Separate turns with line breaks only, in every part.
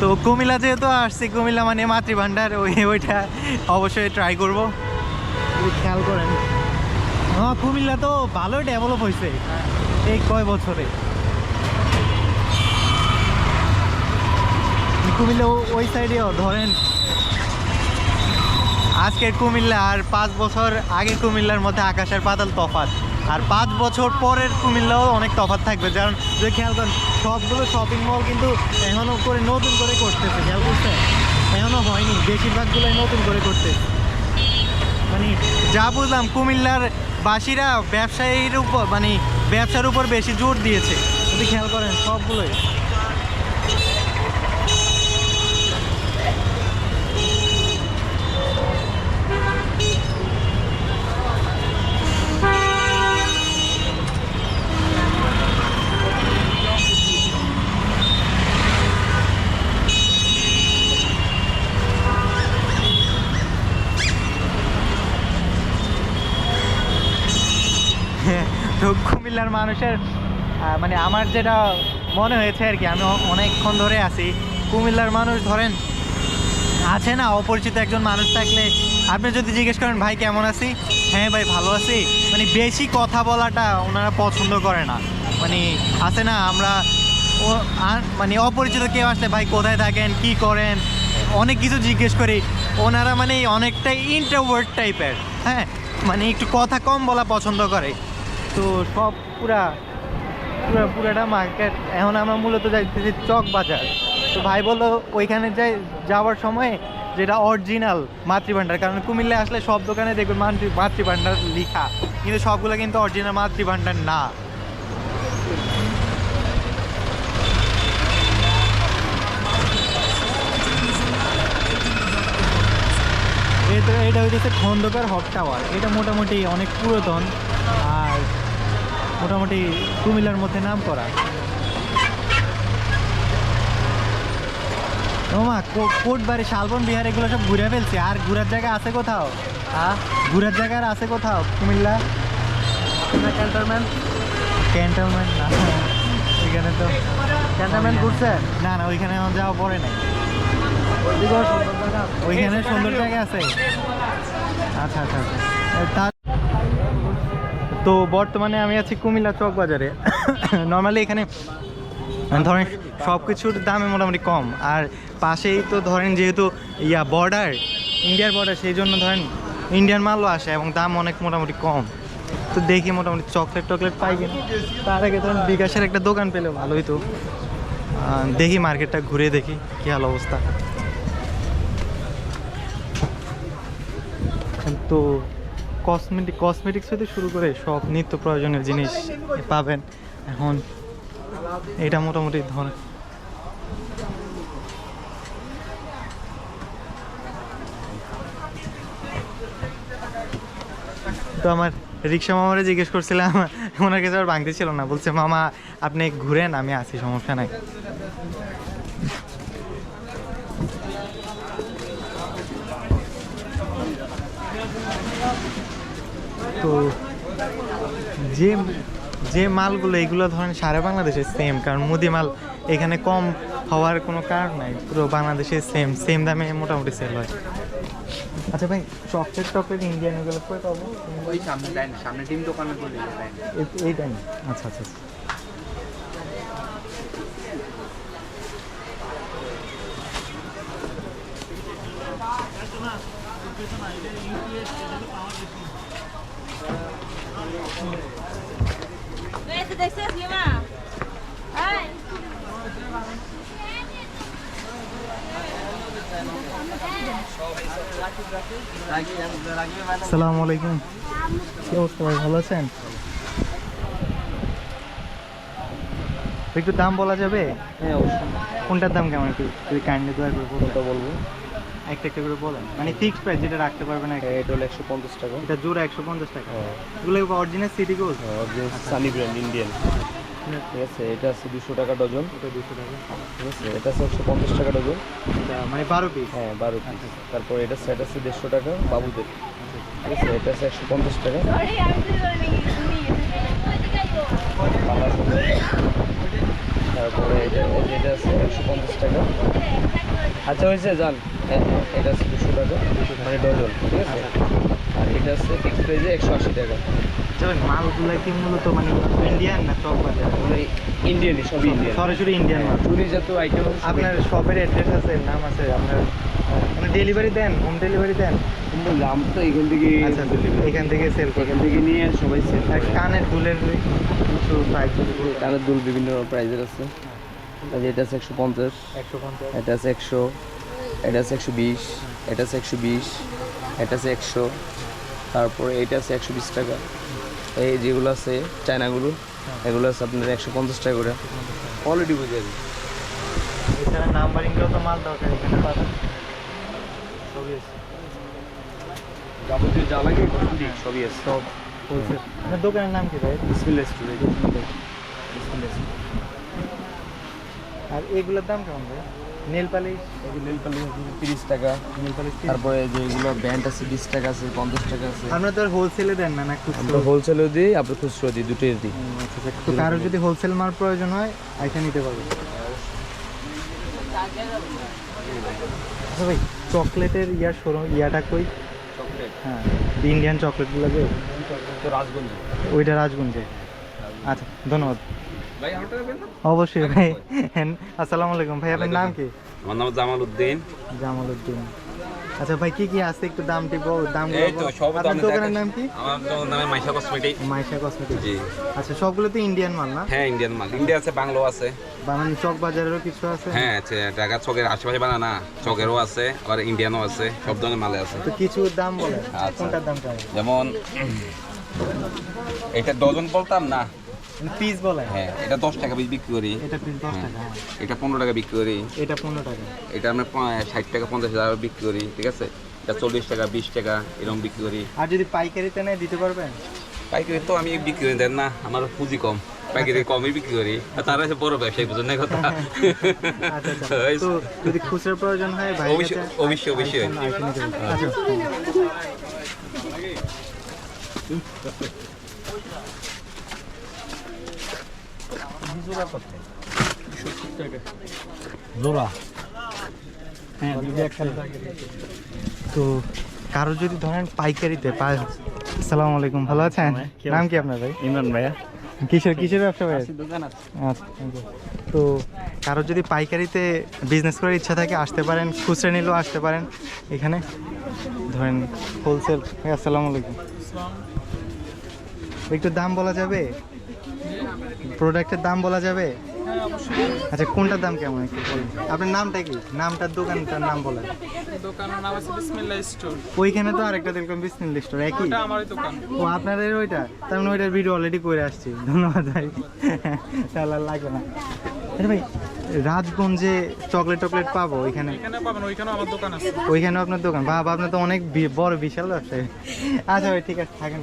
তো কুমিল্লা যেহেতু আসছি কুমিল্লা মানে মাতৃভাণ্ডার ওই ওইটা অবশ্যই ট্রাই করব। খেয়াল করেন। হ্যাঁ কুমিল্লা তো ভালোই ডেভেলপ হয়েছে এই কয় বছরে। কুমিল্লা ওই সাইডেও ধরেন আজকের কুমিল্লা আর পাঁচ বছর আগের কুমিল্লার মধ্যে আকাশের পাতাল তফাৎ। আর পাঁচ বছর পরের কুমিল্লাও অনেক তফাৎ থাকবে, কারণ যদি খেয়াল করেন, সবগুলো শপিং মল কিন্তু এখনও করে নতুন করে করতেছে, খেয়াল করছে এখনও হয়নি, বেশিরভাগগুলোই নতুন করে করতে মানে যা বুঝলাম, কুমিল্লার বাসীরা ব্যবসায়ীর উপর মানে ব্যবসার উপর বেশি জোর দিয়েছে। যদি খেয়াল করেন, সবগুলোই তো কুমিল্লার মানুষের মানে আমার যেটা মনে হয়েছে আর কি, আমি অনেকক্ষণ ধরে আছি। কুমিল্লার মানুষ ধরেন, আছে না অপরিচিত একজন মানুষ থাকলে? আপনি যদি জিজ্ঞেস করেন, ভাই, কেমন আছি? হ্যাঁ ভাই, ভালো আছি। মানে বেশি কথা বলাটা ওনারা পছন্দ করে না। মানে আছে না, আমরা ও মানে অপরিচিত কেউ আসলে, ভাই, কোথায় থাকেন? কি করেন? অনেক কিছু জিজ্ঞেস করি। ওনারা মানে অনেকটাই ইন্টারওয়ার্ড টাইপের হ্যাঁ? মানে একটু কথা কম বলা পছন্দ করে। তো সব পুরা পুরা, পুরাটা মার্কেট এখন আমরা মূলত যাইতেছি চক বাজার। তো ভাই বলল ওইখানে যাই, যাওয়ার সময় যেটা অরিজিনাল মাতৃভাণ্ডার, কারণ কুমিল্লা আসলে সব দোকানে দেখবেন মাতৃ মাতৃভাণ্ডার লিখা। কিন্তু সবগুলো কিন্তু অরিজিনাল মাতৃভাণ্ডার না। এটা হইতেছে খন্দকার হক টাওয়ার এটা মোটামুটি অনেক পুরাতন। আর মোটামুটি কুমিল্লার মধ্যে নাম করা ওমা কোট বাড়ি শালবন বিহার এগুলো সব ঘুরে ফেলছে। আর ঘুরার জায়গা আছে কোথাও? হ্যাঁ ঘুরার জায়গা আর আছে কোথাও? কুমিল্লা? ক্যান্টনমেন্ট। ক্যান্টনমেন্ট না ওইখানে তো ক্যান্টনমেন্ট ঘুরছে? না না ওইখানে যাওয়া পড়ে নাই। ওইখানে সুন্দর জায়গা আছে। আচ্ছা আচ্ছা আচ্ছা। তো বর্তমানে আমি আছি কুমিল্লা চক বাজারে। নর্মালি এখানে, ধরেন সব কিছুর দামে মোটামুটি কম। আর পাশেই তো ধরেন যেহেতু ইয়া বর্ডার ইন্ডিয়ার বর্ডার সেই জন্য ধরেন ইন্ডিয়ান মালও আসে এবং দাম অনেক মোটামুটি কম। তো দেখি মোটামুটি চকলেট টকলেট পাই কিনা। তার আগে ধরেন বিকাশের একটা দোকান পেলে ভালোই তো। দেখি মার্কেটটা ঘুরে দেখি কী হাল অবস্থা। তো কসমেটিক কসমেটিক্স হতে শুরু করে সব নিত্য প্রয়োজনীয় জিনিস পাবেন। এখন এটা মোটামুটি ধর তো আমার রিক্সা মামারে জিজ্ঞেস করছিলাম, ওনার কাছে আর ভাঙতে ছিল না। বলছে, মামা, আপনি ঘুরেন, আমি আছি, সমস্যা নাই। তো যে যে মালগুলো এগুলো ধরেন সারা বাংলাদেশে সেম কারণ মুদি মাল এখানে কম হওয়ার কোনো কারণ নাই পুরো বাংলাদেশে সেম সেম দামে মোটামুটি সেল হয়। আচ্ছা ভাই চকলেট টকলেট ইন্ডিয়ান এগুলো করে পাবো?
ওই সামনে সামনে ডিম দোকানে
এই- এই টাইম আচ্ছা আচ্ছা। আসসালামু আলাইকুম কি অবস্থা ভাই ভালো আছেন? একটু দাম বলা যাবে?
হ্যাঁ
কোনটার দাম কেমন একটু যদি কাইন্ডলি দয়া করে
বলব?
একটা একটা করে বলেন। মানে ফিক্সড প্রাইস যেটা রাখতে পারবেন।
এটা হলো একশো পঞ্চাশ টাকা।
এটা জোড়া একশো পঞ্চাশ টাকা।
হ্যাঁ।
এগুলো অরিজিনাল সিটি গোল
সানি ব্র্যান্ড ইন্ডিয়ান ঠিক আছে এটা আছে দুশো টাকা ডজন।
এটা দুশো টাকা।
ঠিক আছে এটা আছে একশো পঞ্চাশ টাকা ডজন।
এটা মানে বারো পিস
হ্যাঁ বারো পিস তারপর এটা সেট আছে দেড়শো টাকা বাবুদের। ঠিক আছে এটা আছে একশো পঞ্চাশ টাকা। তারপরে এটা আছে একশো পঞ্চাশ টাকা। আচ্ছা হয়েছে যান। এটা আছে দুশো টাকা মানে ডজন ঠিক আছে? আর এটা আছে ফিক্স প্রাইজে একশো আশি টাকা।
আচ্ছা মালগুলো কি মূলত মানে ইন্ডিয়ান না চক বাজার?
ইন্ডিয়ানই সবই ইন্ডিয়ান
সরাসরি ইন্ডিয়ান মাল।
চুরি জাতীয় আইটেম
আপনার শপের অ্যাড্রেস আছে নাম আছে আপনার মানে ডেলিভারি দেন হোম ডেলিভারি দেন।
দাম তো এখান থেকে
আচ্ছা এখান থেকে সেল
এখান থেকে নিয়ে সবাই সেল
কানের দুলের কিছু প্রাইস
কানের দুল বিভিন্ন প্রাইজের আছে। এটা আছে একশো পঞ্চাশ। এটা আছে একশো। এটা আছে একশো বিশ। এটা আছে একশো বিশ। এটা আছে একশো। তারপরে এটা আছে একশো বিশ টাকা। এই যেগুলো আছে চায়নাগুলো এগুলো আছে আপনার একশো পঞ্চাশ টাকা করে। কোয়ালিটি বুঝে কি।
এছাড়া নাম্বারিংটাও তো মাল দরকার এখানে পাবেন। সবই আছে।
যাবতীয় যা লাগে সবই আছে।
সব হোলসেল দোকানের নাম কি ভাই?
বিসমিল্লাহ স্টুডিও।
আর এগুলোর দাম কেমন ভাই? Nail polish?
নীল পালিশ তিরিশ টাকা।
নেল পালিশ
তারপরে যে ব্যান্ড আছে বিশ টাকা আছে পঞ্চাশ টাকা আছে।
আপনার তো হোলসেলে দেন না না
আমরা
খুচরো
হোলসেলেও দিই খুচরো দিই দুটোই দিই।
তো কারও যদি হোলসেল মাল প্রয়োজন হয় আইসা নিতে পারবে। আচ্ছা ভাই চকলেটের ইয়ার শোরুম ইয়াটা কই? হ্যাঁ ইন্ডিয়ান চকলেটগুলো যে?
তো রাজগঞ্জ।
ওইটা রাজগঞ্জে। আচ্ছা ধন্যবাদ।
ভাই
অবশ্যই ভাই। আসসালামু আলাইকুম। ভাই আপনার নাম কি?
আমার নাম জামাল উদ্দিন।
জামাল উদ্দিন। আচ্ছা ভাই কি কি আছে? একটু দাম টিপো দাম
এই তো সব দাম
দোকানের নাম কি?
আমার দোকানের নামে মাইশা কসমেটিক।
মাইশা কসমেটিক।
জি।
আচ্ছা সবগুলো তো ইন্ডিয়ান মাল না?
হ্যাঁ ইন্ডিয়ান মাল। ইন্ডিয়া আছে বাংলো আছে।
বানানি চক বাজারেরও কিছু আছে?
হ্যাঁ আছে। ঢাকা চকের আশেপাশে বানানা চকেরও আছে আবার ইন্ডিয়ানও আছে। সব ধরনের মালে আছে।
তো কিছু দাম বলে
আচ্ছা।
কোনটার দাম কেমন
যেমন এটা ডজন বলতাম না?
পিস বলে।
হ্যাঁ এটা দশ টাকা পিস বিক্রি করি।
এটা পিস দশ টাকা হ্যাঁ।
এটা পনেরো টাকা বিক্রি করি।
এটা পনেরো টাকা।
এটা আমরা ষাট টাকা পঞ্চাশ টাকা বিক্রি করি ঠিক আছে? এটা চল্লিশ টাকা বিশ টাকা এরকম বিক্রি করি।
আর যদি পাইকারিতে নেয় দিতে পারবেন
পাইকারি তো আমি বিক্রি করি দেন না আমার পুঁজি কম। পাইকারি কমই বিক্রি করি। আর তারা হচ্ছে বড় ব্যবসায়ী বুঝুন না কথা?
আচ্ছা আচ্ছা। তো যদি খুচরো প্রয়োজন হয় ভাই
অবশ্যই অবশ্যই অবশ্যই।
জোড়া
হ্যাঁ তো কারও যদি ধরেন পাইকারিতে পায় আসসালামু আলাইকুম ভালো আছেন? নাম কি আপনার ভাই?
ইমরান ভাইয়া।
কিসের কিসের ব্যবসা ভাই? আচ্ছা তো কারও যদি পাইকারিতে বিজনেস করার ইচ্ছা থাকে আসতে পারেন খুচরা নিলেও আসতে পারেন। এখানে ধরেন হোলসেল ভাই আসসালামু আলাইকুম। একটু দাম বলা যাবে? প্রোডাক্টের দাম বলা যাবে? আচ্ছা কোনটার দাম কেমন একটু বলুন। আপনার নামটা কি? নামটার দোকানটার নাম বলেন।
দোকানের নাম আছে বিসমিল্লাহ স্টোর।
ওইখানে তো আরেকটা দেখলাম বিসমিল স্টোর একই?
আমারই দোকান।
ও আপনাদের ওইটা? তার মানে ওইটার ভিডিও অলরেডি করে আসছি। ধন্যবাদ ভাই। তাহলে আর লাগবে না। আচ্ছা ভাই রাজগঞ্জে চকলেট টকলেট পাবো ওইখানে?
ওইখানেও আমার দোকান আছে।
ওইখানেও আপনার দোকান? বাবা আপনার তো অনেক বড় বিশাল ব্যবসায়ী। আচ্ছা ভাই ঠিক আছে থাকেন।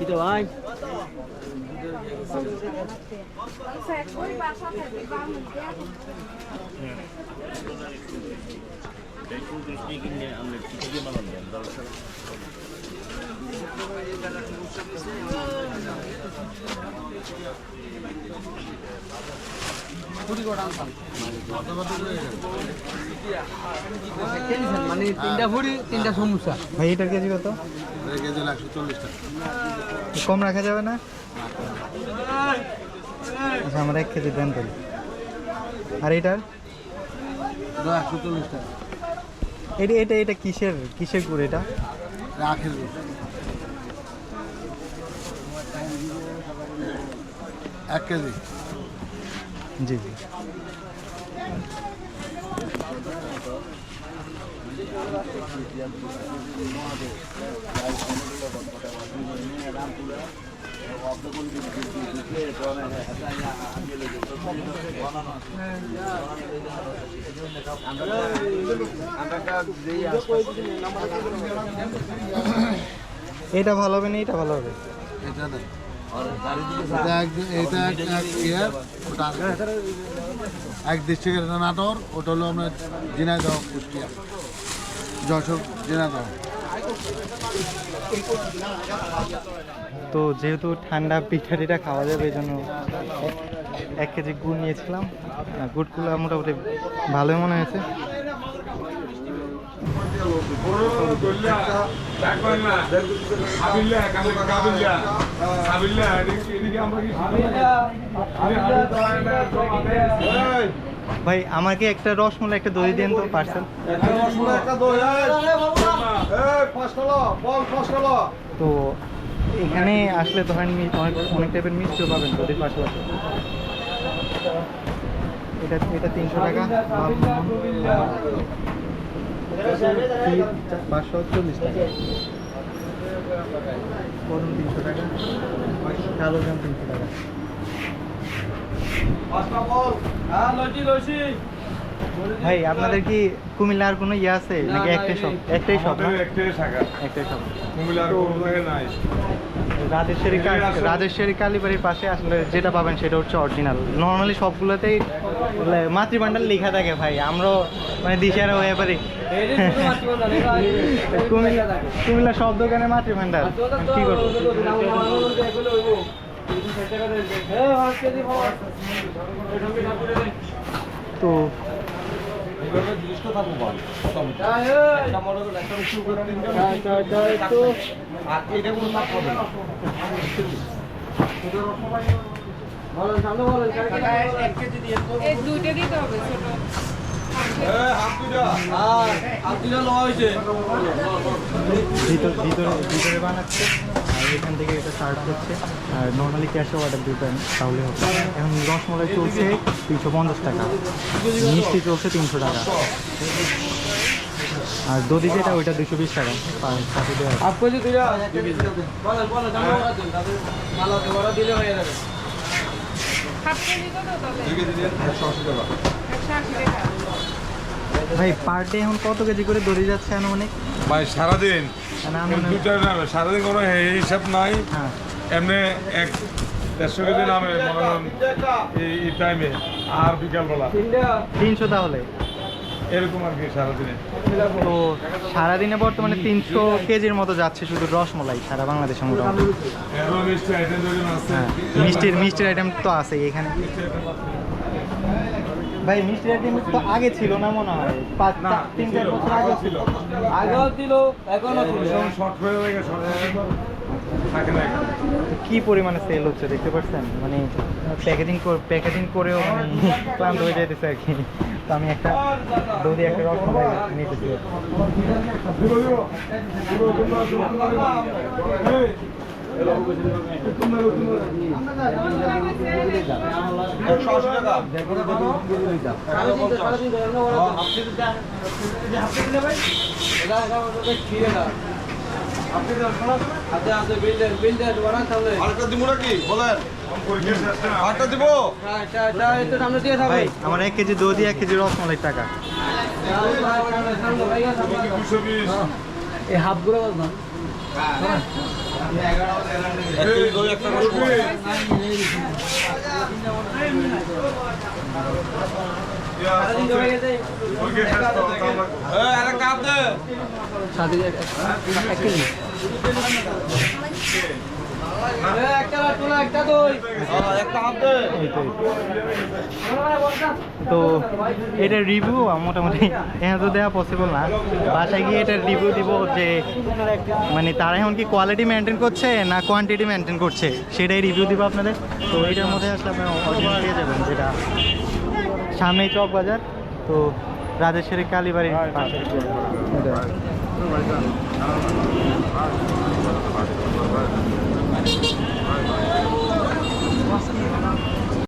Wieder rein. Ben şu güneşliğe gidince anlayıp gidelim alalım. Dalışalım.
মানে তিনটা ভরি তিনটা সমস্যা
ভাই এটার কেজি কত? কম রাখা যাবে না? আচ্ছা আমার এক কেজি দেন তাহলে। আর এটার
একশো চল্লিশ টাকা।
এটা এটা এটা কিসের কিসের গুড় এটা?
রাখের এক কেজি
জি জি। এটা ভালো হবে না এটা ভালো হবে?
এটা এটা এক এটা এক- এক ইয়ে ডিস্ট্রিক্টের নাটোর ওটা হলো আপনার ঝিনাইদহ কুষ্টিয়া। যশোর ঝিনাইদহ
তো যেহেতু ঠান্ডা পিঠা টিঠা খাওয়া যাবে এই জন্য এক- কেজি গুড় নিয়েছিলাম। গুড়গুলো মোটামুটি ভালোই মনে হয়েছে। ভাই আমাকে একটা রসমলাই একটা দই দেন তো পার্সেল। তো এখানে আসলে ধরেন অনেক অনেক টাইপের মিষ্টিও পাবেন দইয়ের পাশাপাশি এটা এটা তিনশো টাকা পাঁচশো চল্লিশ টাকা। করুন তিনশো টাকা। কালো জাম তিনশো টাকা। ভাই আপনাদের কি কুমিল্লা আর কোনো ইয়ে আছে? নাকি একটাই শপ? একটাই শপ একটাই শাখা। একটাই সব রাজেশ্বরী রাজেশ্বরী কালীবাড়ির পাশে আসলে যেটা পাবেন সেটা হচ্ছে অরিজিনাল নর্মালি সবগুলোতেই মাতৃভাণ্ডার লেখা থাকে ভাই আমরাও মানে দিশারা হয়ে পারি। কুমিল্লা কুমিল্লা সব দোকানে মাতৃভাণ্ডার কি করব? তো
এই দুইটা দিতে হবে ছোট
ভিতর ভিতরে ভিতরে বানাচ্ছে। এখান থেকে এটা সার্ভ করছে আর নর্মালি ক্যাশে অর্ডার দিতেন তাহলে হবে এখন রসমলাই চলছে তিনশো পঞ্চাশ টাকা। মিষ্টি চলছে তিনশো টাকা। আর দধি যেটা ওইটা দুশো বিশ টাকা। পার- ভাই পার ডে এখন কত কেজি করে দড়ি যাচ্ছে আনুমানিক?
ভাই সারাদিন
মানে
দুটা সারাদিন কোনো হিসাব নাই।
হ্যাঁ।
এমনি এক দেড়শো কেজি নামে এই টাইমে আর বিকালবেলা।
তিনশো তাহলে?
এরকম আর কি সারাদিনে।
তো সারাদিনে বর্তমানে তিনশো কেজির মতো যাচ্ছে শুধু রসমলাই সারা বাংলাদেশে মোটামুটি। হ্যাঁ মিষ্টির মিষ্টির আইটেম তো আছে এখানে। ভাই মিষ্টির আইটেম তো আগে ছিল না মনে হয় পাঁচ তিন চার বছর আগে ছিল
শর্ট হয়ে গেছে short হয়ে গেছে, এখানে।
কি পরিমাণে সেল হচ্ছে দেখতে পাচ্ছেন মানে প্যাকেজিং প্যাকেজিং করেও মানে ক্লান্ত হয়ে যাইতেছে আর কি তো আমি একটা দধি একটা রসমলাই নিতেছি আমার এক কেজি দধি এক কেজি রসমলাই টাকা। এই তো। তো এটার রিভিউ মোটামুটি এখানে তো দেওয়া পসিবল না। বাসায় গিয়ে এটা রিভিউ দিব যে মানে তারা এখন কি কোয়ালিটি মেনটেন করছে না কোয়ান্টিটি মেনটেন করছে, সেটাই রিভিউ দিব আপনাদের। তো এটার মধ্যে আসলে আপনি অরিজিনাল পেয়ে যাবেন, যেটা সামনেই চক বাজার তো রাজেশ্বরী কালীবাড়ির পাশে। এটা।